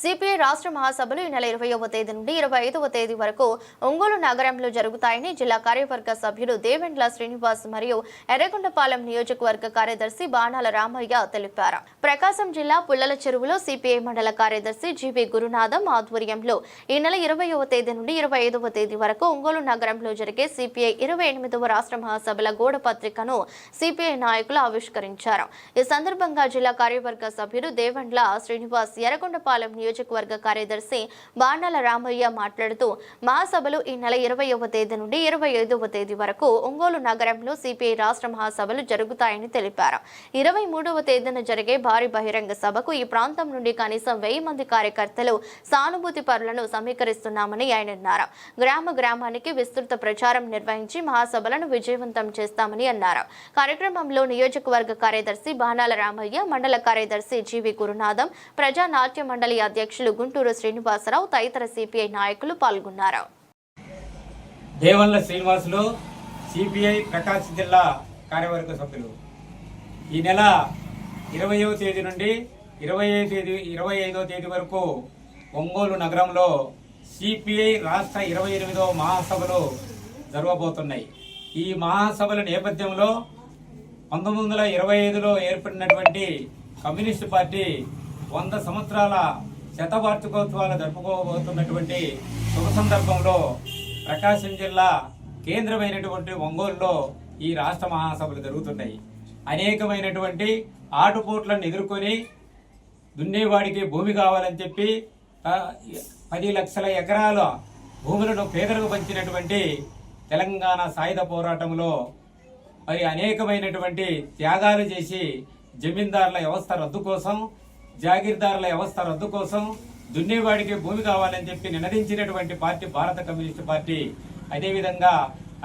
CPI రాష్ట్ర మహాసభలు ఈ నెల ఇరవైవ తేదీ నుండి ఇరవై ఐదవ తేదీ వరకు ఒంగోలు నగరంలో జరుగుతాయని జిల్లా కార్యవర్గ సభ్యులు దేవెండ్ల శ్రీనివాస్ మరియు ఎర్రగొండపాలెం నియోజకవర్గ కార్యదర్శి బాణాల రామయ్య తెలిపారు. ప్రకాశం జిల్లా పుల్లల చెరువులో సిపిఐ మండల కార్యదర్శి జీవి గురునాథం ఆధ్వర్యంలో ఈ నెల ఇరవైవ తేదీ నుండి ఇరవై ఐదవ తేదీ వరకు ఒంగోలు నగరంలో జరిగే సిపిఐ ఇరవై ఎనిమిదవ రాష్ట్ర మహాసభల గోడ పత్రికను సిపిఐ నాయకులు ఆవిష్కరించారు. ఈ సందర్భంగా జిల్లా కార్యవర్గ సభ్యులు దేవండ్ల శ్రీనివాస్ ఎర్రగొండపాలెం నియోజకవర్గ కార్యదర్శి బాణాల రామయ్య మాట్లాడుతూ మహాసభలు ఈ నెల ఇరవైవ తేదీ నుండి ఇరవై ఐదవ తేదీ వరకు ఒంగోలు నగరంలో సిపిఐ రాష్ట్ర మహాసభలు జరుగుతాయని తెలిపారు. ఇరవై మూడవ తేదీన జరిగే భారీ బహిరంగ సభకు ఈ ప్రాంతం నుండి కనీసం వెయ్యి మంది కార్యకర్తలు సానుభూతి పరులను సమీకరిస్తున్నామని ఆయన అన్నారు. గ్రామ గ్రామానికి విస్తృత ప్రచారం నిర్వహించి మహాసభలను విజయవంతం చేస్తామని అన్నారు. కార్యక్రమంలో నియోజకవర్గ కార్యదర్శి బాణాల రామయ్య మండల కార్యదర్శి జీవి గురునాథం ప్రజా నాట్య మండలి అధ్యక్షులు గుంటూరు శ్రీనివాసరావు తదితర సిపిఐ నాయకులు పాల్గొన్నారు. దేవల్ల శ్రీనివాసులు సిపిఐ ప్రకాశం జిల్లా కార్యవర్గ సభ్యులు. ఈ నెల ఇరవయో తేదీ నుండి ఇరవై ఐదు తేదీ ఇరవై ఐదవ తేదీ వరకు ఒంగోలు నగరంలో సిపిఐ రాష్ట్ర ఇరవై ఎనిమిదవ మహాసభలు జరగబోతున్నాయి. ఈ మహాసభల నేపథ్యంలో పంతొమ్మిది వందల ఇరవై ఐదులో ఏర్పడినటువంటి కమ్యూనిస్టు పార్టీ వంద సంవత్సరాల శతవార్షికోత్సవాలు జరుపుకోబోతున్నటువంటి శుభ సందర్భంలో ప్రకాశం జిల్లా కేంద్రమైనటువంటి ఒంగోలులో ఈ రాష్ట్ర మహాసభలు జరుగుతున్నాయి. అనేకమైనటువంటి ఆటుపోట్లను ఎదుర్కొని దున్నేవాడికి భూమి కావాలని చెప్పి పది లక్షల ఎకరాల భూములను పేదలకు పంచినటువంటి తెలంగాణ సాయుధ పోరాటంలో మరి అనేకమైనటువంటి త్యాగాలు చేసి జమీందారుల వ్యవస్థ రద్దు కోసం జాగీర్దారుల వ్యవస్థ రద్దు కోసం దున్నేవాడికి భూమి కావాలని చెప్పి నినదించినటువంటి పార్టీ భారత కమ్యూనిస్టు పార్టీ. అదేవిధంగా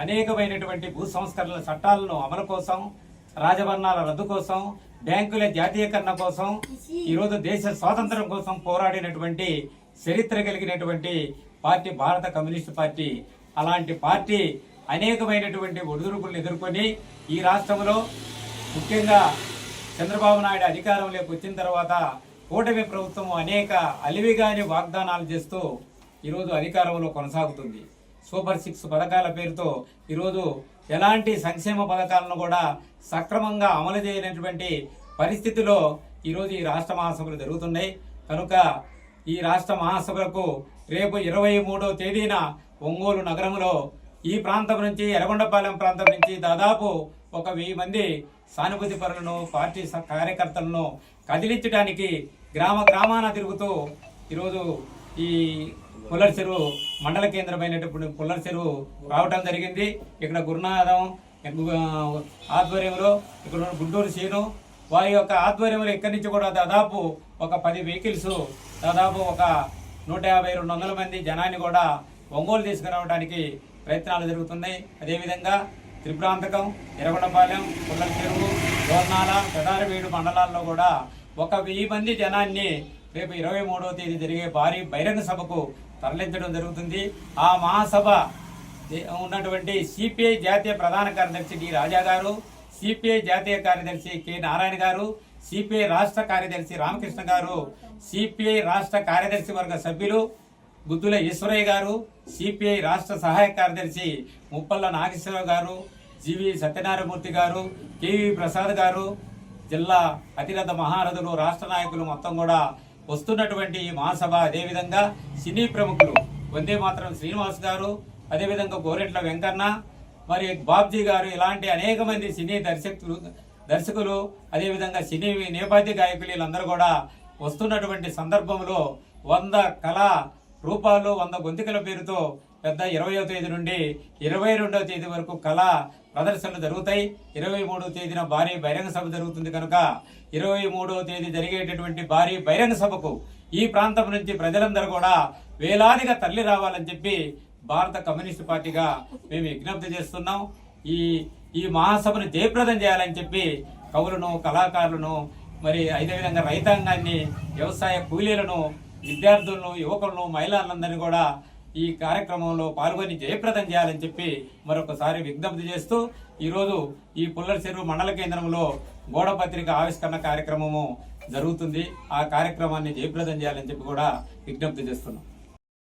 అనేకమైనటువంటి భూ సంస్కరణల చట్టాలను అమలు కోసం రాజభరణాల రద్దు కోసం బ్యాంకుల జాతీయకరణ కోసం ఈరోజు దేశ స్వాతంత్రం కోసం పోరాడినటువంటి చరిత్ర కలిగినటువంటి పార్టీ భారత కమ్యూనిస్టు పార్టీ. అలాంటి పార్టీ అనేకమైనటువంటి ఒడిదుడుకులను ఎదుర్కొని ఈ రాష్ట్రంలో ముఖ్యంగా చంద్రబాబు నాయుడు అధికారంలోకి వచ్చిన తర్వాత కూటమి ప్రభుత్వం అనేక అలివిగాని వాగ్దానాలు చేస్తూ ఈరోజు అధికారంలో కొనసాగుతుంది. సూపర్ సిక్స్ పథకాల పేరుతో ఈరోజు ఎలాంటి సంక్షేమ పథకాలను కూడా సక్రమంగా అమలు చేయనటువంటి పరిస్థితిలో ఈరోజు ఈ రాష్ట్ర మహాసభలు జరుగుతున్నాయి. కనుక ఈ రాష్ట్ర మహాసభలకు రేపు ఇరవై మూడో తేదీన ఒంగోలు నగరంలో ఈ ప్రాంతం నుంచి ఎర్రగొండపాలెం ప్రాంతం నుంచి దాదాపు ఒక వెయ్యి మంది సానుభూతి పరులను పార్టీ స- కార్యకర్తలను కదిలించడానికి గ్రామ గ్రామాన తిరుగుతూ ఈరోజు ఈ పుల్లల చెరువు మండల కేంద్రమైనటువంటి పుల్లర్ చెరువు రావటం జరిగింది. ఇక్కడ గురునాథం ఆధ్వర్యంలో ఇక్కడ ఉన్న గుంటూరు సీను వారి యొక్క ఆధ్వర్యంలో ఇక్కడి నుంచి కూడా దాదాపు ఒక పది వెహికల్స్ దాదాపు ఒక నూట యాభై రెండు వందల మంది జనాన్ని కూడా ఒంగోలు తీసుకురావడానికి ప్రయత్నాలు జరుగుతున్నాయి. అదేవిధంగా త్రిపురాంతకం ఎరగొండపాలెం పుల్లల చెరువు దోర్నాల పెదారవీడు మండలాల్లో కూడా ఒక వెయ్యి మంది జనాన్ని రేపు ఇరవై మూడవ తేదీ జరిగే భారీ బహిరంగ సభకు తరలించడం జరుగుతుంది. ఆ మహాసభ దే- ఉన్నటువంటి సిపిఐ జాతీయ ప్రధాన కార్యదర్శి డి రాజా గారు సిపిఐ జాతీయ కార్యదర్శి కె నారాయణ గారు సిపిఐ రాష్ట్ర కార్యదర్శి రామకృష్ణ గారు సిపిఐ రాష్ట్ర కార్యదర్శి వర్గ సభ్యులు గుద్దుల ఈశ్వరయ్య గారు సిపిఐ రాష్ట్ర సహాయ కార్యదర్శి ముప్పల్ల నాగేశ్వరరావు గారు జీవి సత్యనారాయణమూర్తి గారు కేవి ప్రసాద్ గారు జిల్లా అతిరథ మహారథులు రాష్ట్ర నాయకులు మొత్తం కూడా వస్తున్నటువంటి ఈ మహాసభ. అదేవిధంగా సినీ ప్రముఖులు వందే మాత్రం శ్రీనివాస్ గారు అదేవిధంగా గోరెట్ల వెంకన్న మరి బాబ్జీ గారు ఇలాంటి అనేక మంది సినీ దర్శకులు దర్శకులు అదేవిధంగా సినీ నేపథ్య గాయకులు వీళ్ళందరూ కూడా వస్తున్నటువంటి సందర్భంలో వంద కళా రూపాలు వంద గొంతుకల పేరుతో పెద్ద ఇరవయో తేదీ నుండి ఇరవై రెండవ తేదీ వరకు కళా ప్రదర్శనలు జరుగుతాయి. ఇరవై మూడవ తేదీన భారీ బహిరంగ సభ జరుగుతుంది కనుక ఇరవై మూడవ తేదీ జరిగేటటువంటి భారీ బహిరంగ సభకు ఈ ప్రాంతం నుంచి ప్రజలందరూ కూడా వేలాదిగా తరలి రావాలని చెప్పి భారత కమ్యూనిస్ట్ పార్టీగా మేము విజ్ఞప్తి చేస్తున్నాం. ఈ ఈ మహాసభను జయప్రదం చేయాలని చెప్పి కవులను కళాకారులను మరి అదేవిధంగా రైతాంగాన్ని వ్యవసాయ కూలీలను విద్యార్థులను యువకులను మహిళలందరినీ కూడా ఈ కార్యక్రమంలో పాల్గొని జయప్రదం చేయాలని చెప్పి మరొకసారి విజ్ఞప్తి చేస్తూ ఈరోజు ఈ పుల్లల చెరువు మండల కేంద్రంలో గోడపత్రిక ఆవిష్కరణ కార్యక్రమము జరుగుతుంది. ఆ కార్యక్రమాన్ని జయప్రదం చేయాలని చెప్పి కూడా విజ్ఞప్తి చేస్తున్నాం.